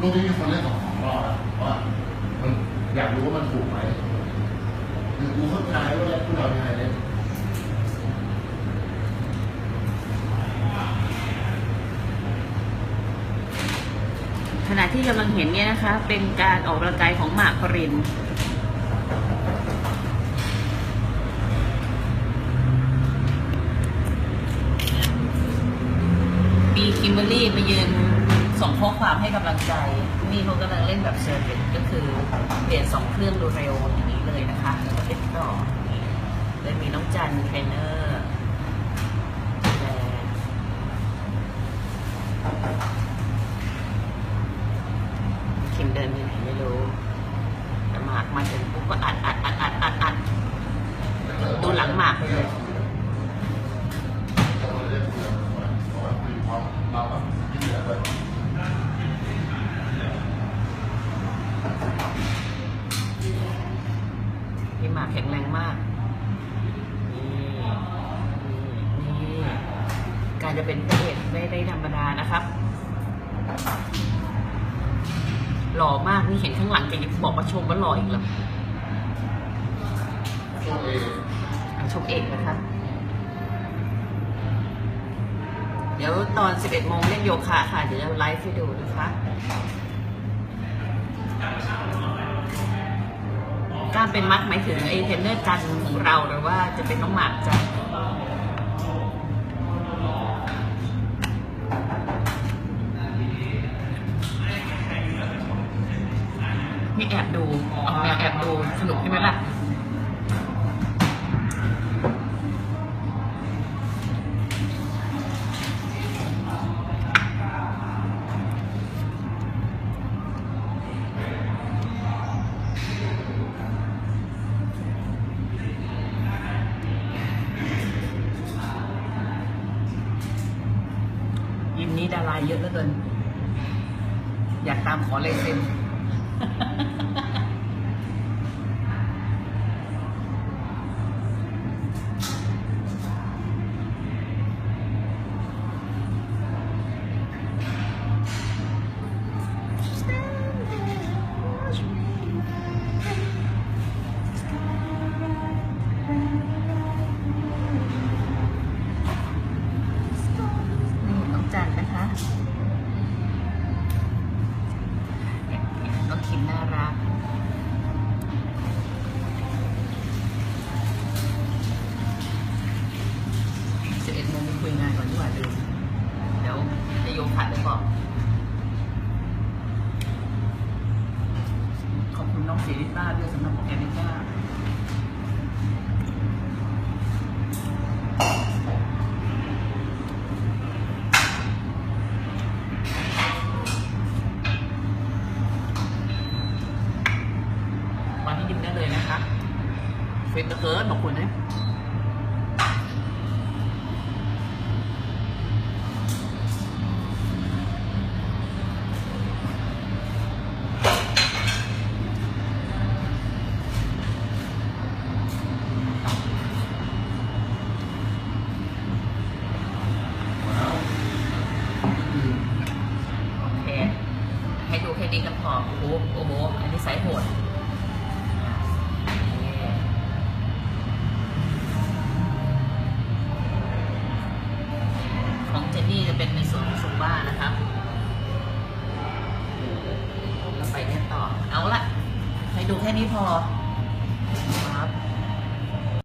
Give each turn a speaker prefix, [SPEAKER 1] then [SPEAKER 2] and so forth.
[SPEAKER 1] รุ่งนี้มีคนเล่นสองสองรอบนะเพราะว่ามันอยากรู้ว่ามันถูกไหมคือกูเข้าใจว่าเราพูดเรายังไงเล่น
[SPEAKER 2] ขณะที่กำลังเห็นเนี่ยนะคะ เป็นการออกกำลังกายของหมากปรินมีคิมเบอรรี่มายืน ส่งข้อความให้กำลังใจนี่เขากำลังเล่นแบบเซอร์วิสก็คือเปลี่ยนสองเครื่องดูเร็วอย่างนี้เลยนะคะแล้วก็เล่นต่อเลยมีน้องจันเทรนเนอร์คิมเดินไปไหนไม่รู้แต่หมากมาถึงปุ๊บก็อัดอัดอัดอัดอัดอัดดูหลังหมากไปเลย
[SPEAKER 1] เราเล่นเพื่อนเพราะว่าคือพอเราแบบที่เหลือเลย
[SPEAKER 2] พี่หมากแข็งแรงมากนี่นี่นี่การจะเป็นพระเอกไม่ได้ธรรมดานะครับ หล่อมากนี่เห็นข้างหลังแกยังบอกว่าชมว่าหล่ออีกเหรอ
[SPEAKER 1] ช่วงเอ
[SPEAKER 2] ชมเอกนะคะเดี๋ยวตอน 11 โมงเล่นโยคะค่ะ เดี๋ยวจะไลฟ์ให้ดูนะคะ เป็นมัดหมายถึงไอ้เทรนเนอร์จันของเราหรือว่าจะเป็นน้องหมากจันนี่แอบดูออกแนวแอบดูสนุกใช่ไหมล่ะ มนี้ดาราเยอะเหลือเกิน อยากตามขอลายเซ็น กินน่ารัก สิบเอ็ดโมงคุยงานก่อนดีกว่าลืมเดี๋ยวจะโยคะได้บอกขอบคุณน้องเสริต้าด้วยสำหรับโปรแกนิก้า ยิ้มได้เลยนะคะเฟรนเตอร์เกิร์ดบอกคุณนะโอเคให้ดูแค่นี้ก็พอโอ้โหโอ้โหอันนี้สายโหด ดูแค่นี้พอ